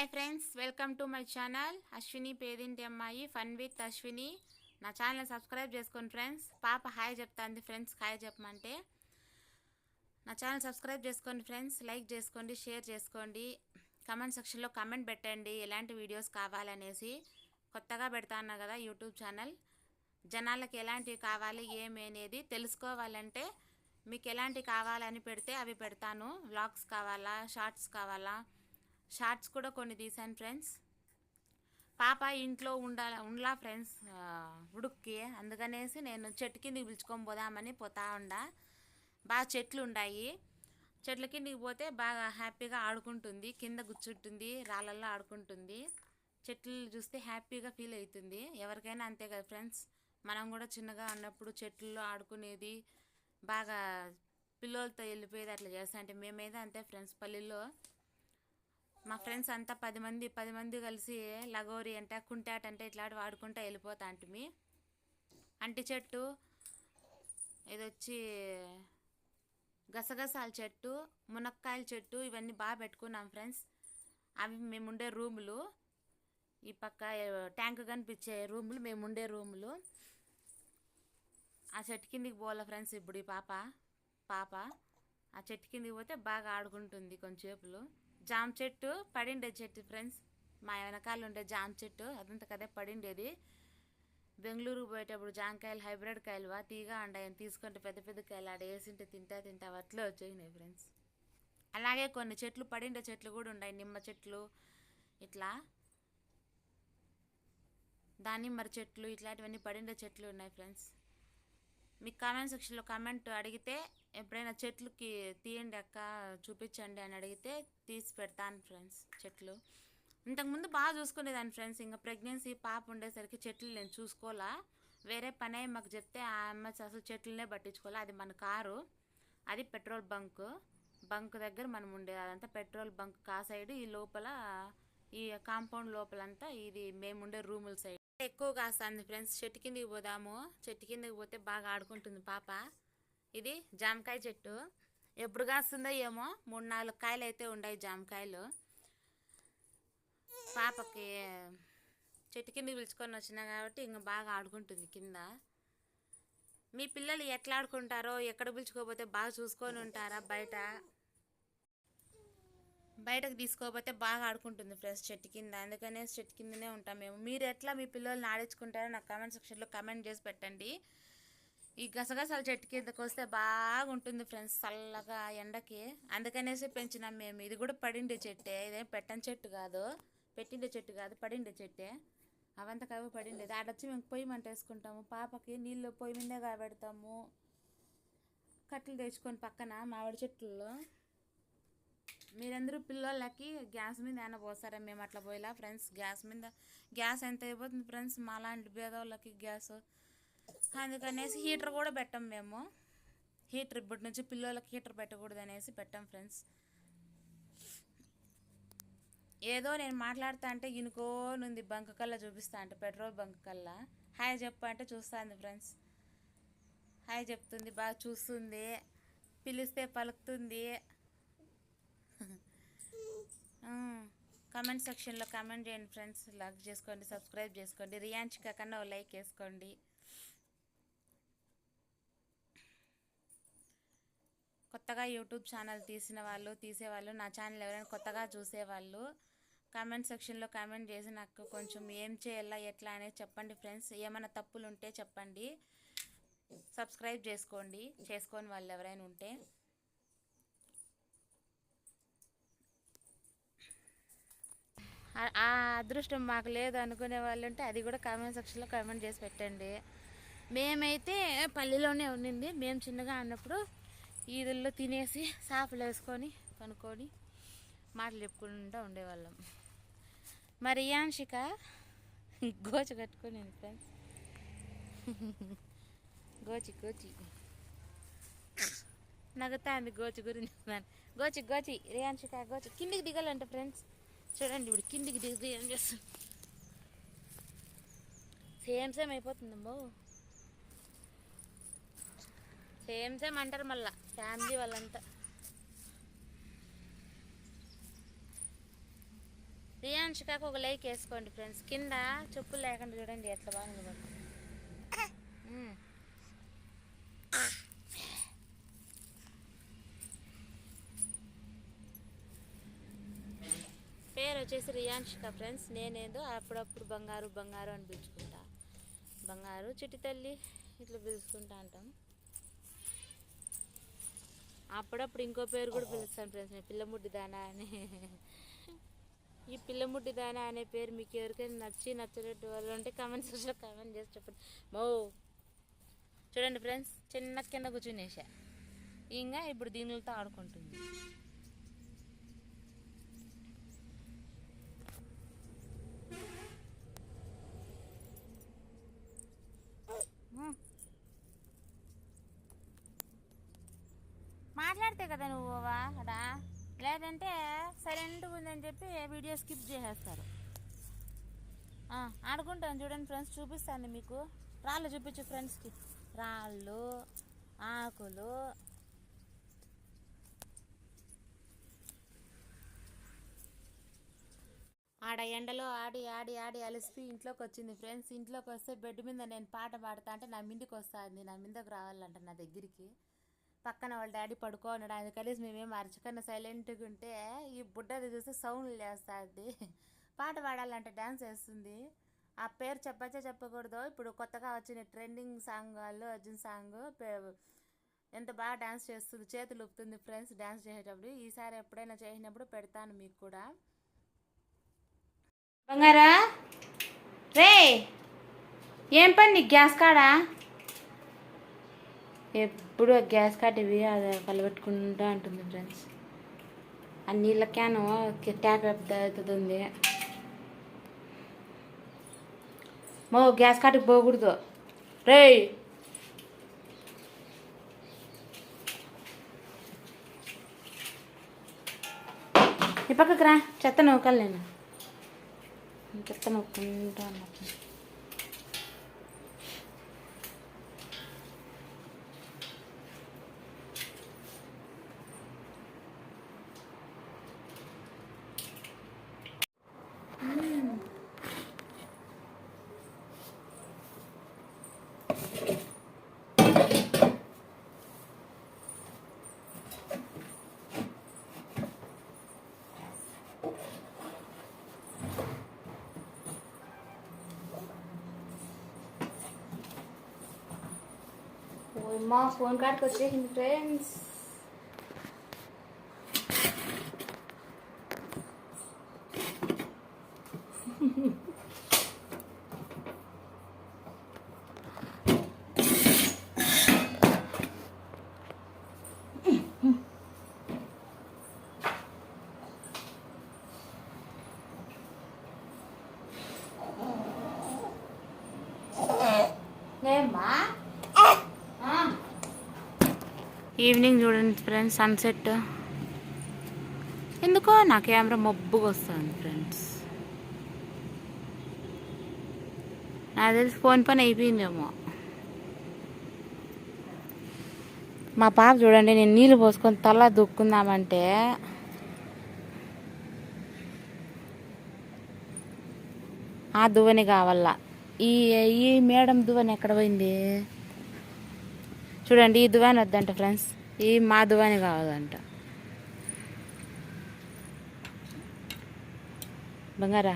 Hi friends welcome to my channel Ashwini పేదింటి అమ్మాయి fun with Ashwini నా ఛానల్ సబ్స్క్రైబ్ చేసుకోండి ఫ్రెండ్స్ పాప హాయ్ చెప్తాంది ఫ్రెండ్స్ హాయ్ చెప్పమంటే. నా ఛానల్ సబ్స్క్రైబ్ చేసుకోండి ఫ్రెండ్స్ లైక్ చేసుకోండి షేర్ చేసుకోండి. కమెంట్ సెక్షన్లో కమెంట్ పెట్టండి ఎలాంటి వీడియోస్ కావాలనేసి. కొత్తగా పెడతాను కదా యూట్యూబ్ ఛానల్ జనాలకి ఎలాంటివి కావాలి ఏమి అనేది తెలుసుకోవాలంటే మీకు ఎలాంటి కావాలని పెడితే అవి పెడతాను. వ్లాగ్స్ కావాలా షార్ట్స్ కావాలా షార్ట్స్ కూడా కొన్ని తీసాను ఫ్రెండ్స్. పాప ఇంట్లో ఉండాల ఉండలా ఫ్రెండ్స్ ఉడుక్కి. అందుకనేసి నేను చెట్టు కిందకి పిలుచుకొని పోదామని పోతా ఉండా. బాగా చెట్లు ఉన్నాయి చెట్ల కిందకి పోతే బాగా హ్యాపీగా ఆడుకుంటుంది. కింద గుచ్చుంటుంది రాళ్ళల్లో ఆడుకుంటుంది. చెట్లు చూస్తే హ్యాపీగా ఫీల్ అవుతుంది. ఎవరికైనా అంతే కదా ఫ్రెండ్స్. మనం కూడా చిన్నగా ఉన్నప్పుడు చెట్లలో ఆడుకునేది బాగా పిల్లలతో వెళ్ళిపోయేది అట్లా చేస్తా అంటే మేమైతే అంతే ఫ్రెండ్స్ పల్లెల్లో. మా ఫ్రెండ్స్ అంతా పది మంది పది మంది కలిసి లగోరి అంటే కుంటాట అంటే ఇట్లాంటి వాడుకుంటా వెళ్ళిపోతా అంటిమి అంటి చెట్టు ఇది వచ్చి గసగసాల చెట్టు మునక్కాయల చెట్టు ఇవన్నీ బాగా పెట్టుకున్నాం ఫ్రెండ్స్. అవి మేముండే రూములు. ఈ పక్క ట్యాంక్ కనిపించే రూములు మేముండే రూములు. ఆ చెట్టు కిందికి పోవాల ఫ్రెండ్స్ ఇప్పుడు ఈ పాప పాప. ఆ చెట్టు కిందికి పోతే బాగా ఆడుకుంటుంది కొంచెంసేపులు జామ చెట్టు పడిండే చెట్టు ఫ్రెండ్స్ మా వెనకాల ఉండే జామ చెట్టు అదంతా కదే పడిండేది. బెంగళూరు పోయేటప్పుడు జామకాయలు హైబ్రిడ్ కాయలు వా తీగా ఉండయని తీసుకుంటే పెద్ద పెద్ద కాయలు ఆడ వేసింటే తింటా తింటా అట్లా వచ్చేసినాయి ఫ్రెండ్స్ అలాగే కొన్ని చెట్లు పడిండే చెట్లు కూడా ఉన్నాయి నిమ్మ చెట్లు ఇట్లా దానిమ్మర చెట్లు ఇట్లాంటివన్నీ పడిండే చెట్లు ఉన్నాయి ఫ్రెండ్స్ మీకు కామెంట్ సెక్షన్లో కామెంట్ అడిగితే ఎప్పుడైనా చెట్లుకి తీయండి అక్క చూపించండి అని అడిగితే తీసి పెడతాను ఫ్రెండ్స్ చెట్లు. ఇంతకుముందు బాగా చూసుకునేదాన్ని ఫ్రెండ్స్ ఇంకా ప్రెగ్నెన్సీ పాప ఉండేసరికి చెట్లు నేను చూసుకోవాలా వేరే పని మాకు చెప్తే ఆ అమ్మ అసలు చెట్లనే పట్టించుకోవాలా అది మన కారు అది పెట్రోల్ బంక్. బంక్ దగ్గర మనం ఉండేది అదంతా పెట్రోల్ బంక్ కా సైడ్ ఈ లోపల ఈ కాంపౌండ్ లోపలంతా ఇది మేముండే రూముల సైడ్ ఎక్కువ కాస్తుంది ఫ్రెండ్స్ చెట్టు కిందకి పోదాము. చెట్టు కిందకి పోతే బాగా ఆడుకుంటుంది పాప. ఇది జామకాయ చెట్టు. ఎప్పుడు కాస్తుందో ఏమో మూడు నాలుగు కాయలు అయితే ఉన్నాయి జామకాయలు. పాపకి చెట్టు కిందకి పిలుచుకొని వచ్చినా కాబట్టి ఇంకా బాగా ఆడుకుంటుంది కింద. మీ పిల్లలు ఎట్లా ఆడుకుంటారో ఎక్కడ పిలుచుకోకపోతే బాగా చూసుకొని ఉంటారా బయట? బయటకు తీసుకోకపోతే బాగా ఆడుకుంటుంది ఫ్రెండ్స్ చెట్టు కింద. అందుకనే చెట్టు కిందనే ఉంటాం మేము. మీరు ఎట్లా మీ పిల్లల్ని ఆడించుకుంటారో నాకు కామెంట్ సెక్షన్లో కమెంట్ చేసి పెట్టండి. ఈ గసగసాల చెట్టు కిందకు వస్తే బాగుంటుంది ఫ్రెండ్స్ చల్లగా ఎండకి. అందుకనేసి పెంచినాం మేము. ఇది కూడా పడిండే చెట్టే. ఇదేం పెట్టని చెట్టు కాదు. పెట్టిండే చెట్టు కాదు పడిండే చెట్టే. అవంతా పడిండేది ఆడొచ్చి మేము పొయ్యి మంట వేసుకుంటాము. పాపకి నీళ్ళు పొయ్యి మీదే కాబెడతాము. కట్టెలు తెచ్చుకొని పక్కన మామిడి చెట్లలో మీరందరూ పిల్లలకి గ్యాస్ మీద ఏమైనా పోస్తారా? మేము అట్లా పోయిలా? ఫ్రెండ్స్ గ్యాస్ మీద గ్యాస్ ఎంత అయిపోతుంది ఫ్రెండ్స్? మాలాంటి పేదవాళ్ళకి గ్యాస్. అందుకనేసి హీటర్ కూడా పెట్టాం మేము. హీటర్ ఇప్పటి నుంచి పిల్లలకి హీటర్ పెట్టకూడదు అనేసి పెట్టాం ఫ్రెండ్స్. ఏదో నేను మాట్లాడుతా అంటే ఇనుకోనుంది బంక్ కల్లా చూపిస్తా అంటే పెట్రోల్ బంక్ కల్లా. హాయ్ చెప్పు అంటే చూస్తుంది ఫ్రెండ్స్. హాయ్ చెప్తుంది బాగా చూస్తుంది. పిలిస్తే పలుకుతుంది. కమెంట్ సెక్షన్లో కమెంట్ చేయండి ఫ్రెండ్స్. లైక్ చేసుకోండి సబ్స్క్రైబ్ చేసుకోండి. రియాంచిక కాకుండా ఓ లైక్ వేసుకోండి. కొత్తగా యూట్యూబ్ ఛానల్ తీసిన వాళ్ళు తీసేవాళ్ళు నా ఛానల్ ఎవరైనా కొత్తగా చూసేవాళ్ళు కామెంట్ సెక్షన్లో కామెంట్ చేసి నాకు కొంచెం ఏం చేయాలా ఎట్లా అనేది చెప్పండి ఫ్రెండ్స్. ఏమైనా తప్పులు ఉంటే చెప్పండి. సబ్స్క్రైబ్ చేసుకోండి. చేసుకోని వాళ్ళు ఎవరైనా ఉంటే. ఆ- అదృష్టం మాకు లేదు అనుకునే వాళ్ళు ఉంటే అది కూడా కామెంట్ సెక్షన్లో కామెంట్ చేసి పెట్టండి. మేమైతే పల్లెలోనే ఉండింది. మేము చిన్నగా ఉన్నప్పుడు ఈదుల్లో తినేసి సాపులు వేసుకొని కొనుక్కొని మాటలు చెప్పుకుంటూ ఉండేవాళ్ళం. మరి యాంషిక గోచి కట్టుకొని ఫ్రెండ్స్ గోచి గోచి. నగుతాంది గోచి గురించి గోచి గోచి. రియాన్షిక గోచి. కిందికి దిగాలంట ఫ్రెండ్స్ చూడండి ఇప్పుడు కిందికి దిగి ఏం చేస్తుంది? సేమ్ సేమ్ అయిపోతుందమ్మో సేమ్ సేమ్ అంటారు మళ్ళా ఫ్యామిలీ వాళ్ళంతా. రియాన్షికాకు ఒక లైక్ వేసుకోండి ఫ్రెండ్స్. కింద చెప్పులు లేకుండా చూడండి ఎట్లా బాగుంది బాబు. మ్మ్. పేరు వచ్చేసి రియాన్షిక ఫ్రెండ్స్ నేనేదో అప్పుడప్పుడు బంగారు బంగారు అని పిలుచుకుంటా. బంగారు చిట్టి తల్లి ఇట్లా పిలుచుకుంటా అంటాం. అప్పుడప్పుడు ఇంకో పేరు కూడా పిలుస్తాను ఫ్రెండ్స్ నేను పిల్లముడ్డి దానా అని. ఈ పిల్లముడ్డి దానా అనే పేరు మీకు ఎవరికైనా నచ్చి నచ్చలేటు వాళ్ళు ఉంటే కామెంట్ సెక్షన్లో కామెంట్ చేసి చెప్పండి. మో. చూడండి ఫ్రెండ్స్ చిన్న కింద కూర్చునేసా. ఇంకా ఇప్పుడు దీనితో ఆడుకుంటుంది మ్మ్. మాట్లాడితే కదా నువ్వు అక్కడ లేదంటే సైలెంట్గా ఉందని చెప్పి వీడియో స్కిప్ చేసేస్తారు. ఆడుకుంటాను చూడండి ఫ్రెండ్స్ చూపిస్తాను మీకు. రాళ్ళు చూపించు ఫ్రెండ్స్కి. రాళ్ళు ఆకులు. ఆడ ఎండలో ఆడి ఆడి ఆడి అలసిపోయి ఇంట్లోకి వచ్చింది ఫ్రెండ్స్. ఇంట్లోకి వస్తే బెడ్ మీద నేను పాట పాడతా అంటే నా మిందికి వస్తుంది. నా మిందకు రావాలంట నా దగ్గరికి. పక్కన వాళ్ళ డాడీ పడుకో ఉన్నాడు ఆయన కలిసి మేమేం అరచకన్నా సైలెంట్గా ఉంటే ఈ బుడ్డది చూస్తే సౌండ్లు లేస్తుంది. పాట పాడాలంటే డ్యాన్స్ వేస్తుంది. ఆ పేరు చెప్పచ్చా చెప్పకూడదు. ఇప్పుడు కొత్తగా వచ్చిన ట్రెండింగ్ సాంగ్ వాళ్ళు అర్జున్ సాంగ్ పే- ఎంత బాగా డ్యాన్స్ చేస్తుంది. చేతులు ఊపుతుంది ఫ్రెండ్స్ డ్యాన్స్ చేసేటప్పుడు. ఈసారి ఎప్పుడైనా చేసినప్పుడు పెడతాను మీకు కూడా. బంగారా? రే ఏం పని నీకు గ్యాస్ కాడా? ఎప్పుడు ఆ గ్యాస్ కాట్ ఇవి అది కలబెట్టుకుంటూ ఉంటుంది ఫ్రెండ్స్. ఆ నీళ్ళ క్యాను ట్యాప్ అవుతుంది మో గ్యాస్ కాటికి పోకూడదు. రే ఈ పక్కకు రా చెత్త నూకాలి నేను. చెత్త నొక్కుంటా మా ఫోన్ కార్డ్కి వచ్చేసింది ఫ్రెండ్స్ Mm-hmm. ఈవినింగ్ చూడండి ఫ్రెండ్స్ సన్సెట్ ఎందుకో నా కెమెరా మబ్బుగా వస్తుంది ఫ్రెండ్స్ నాకు తెలిసి ఫోన్ పని అయిపోయిందేమో. మా పాప చూడండి నేను నీళ్ళు పోసుకొని తల దుక్కుందామంటే ఆ దువ్వని కావాల. ఈ ఈ మేడం దువ్వని ఎక్కడ పోయింది? చూడండి ఈ దువాన్ వద్దంట ఫ్రెండ్స్ ఈ మా దువాని కావాలంట. బంగారా?